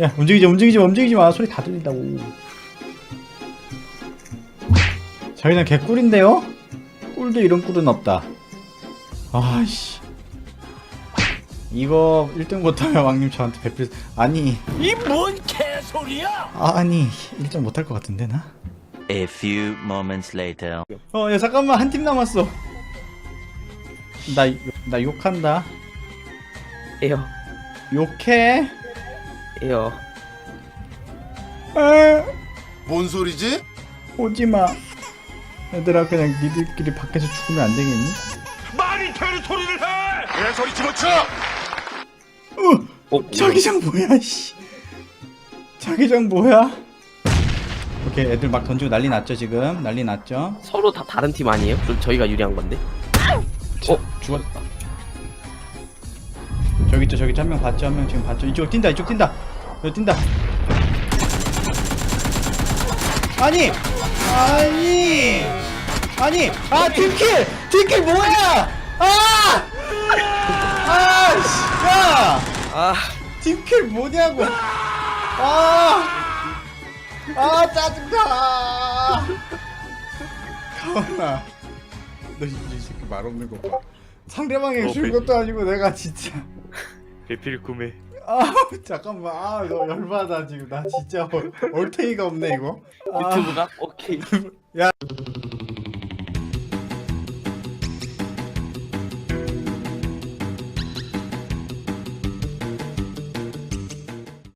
야 움직이지 움직이지 마, 움직이지 마. 소리 다 들린다고. 자기는 개꿀인데요? 꿀도 이런 꿀은 없다. 아씨. 이거 1등 못하면 왕님 저한테 배필 아니. 이 뭔 개소리야? 아니 1등 못할 것 같은데 나? A few moments later. 어야 잠깐만. 한 팀 남았어. 나, 나 욕한다. 에요. 욕해 에요 아, 뭔 소리지? 오지 마 얘들아 그냥 니들끼리 밖에서 죽으면 안 되겠니? 말이 되는 소리를 해! 내 소리 집어쳐! 어, 어 자기장 뭐야 씨 자기장 뭐야 오케이 애들 막 던지고 난리 났죠 지금 난리 났죠 서로 다 다른 팀 아니에요? 그럼 저희가 유리한 건데 어 죽었다 있죠 저기 있죠 한명 봤죠? 한 명 지금 봤죠? 이쪽 뛴다 이쪽 뛴다. 여기 뛴다. 아니! 아니! 아니! 아 팀킬! 팀킬 뭐야? 아! 아아씨야! 아. 팀킬 뭐냐고. 아! 아 짜증나. 가만아 너이 새끼 말 없는 거봐. 상대방에게 어, 줄 배- 것도 아니고 내가 진짜 배필 구매. 아 잠깐만. 아너 열받아 지금. 나 진짜 얼, 얼탱이가 없네 이거. 아, 유튜브가? 오케이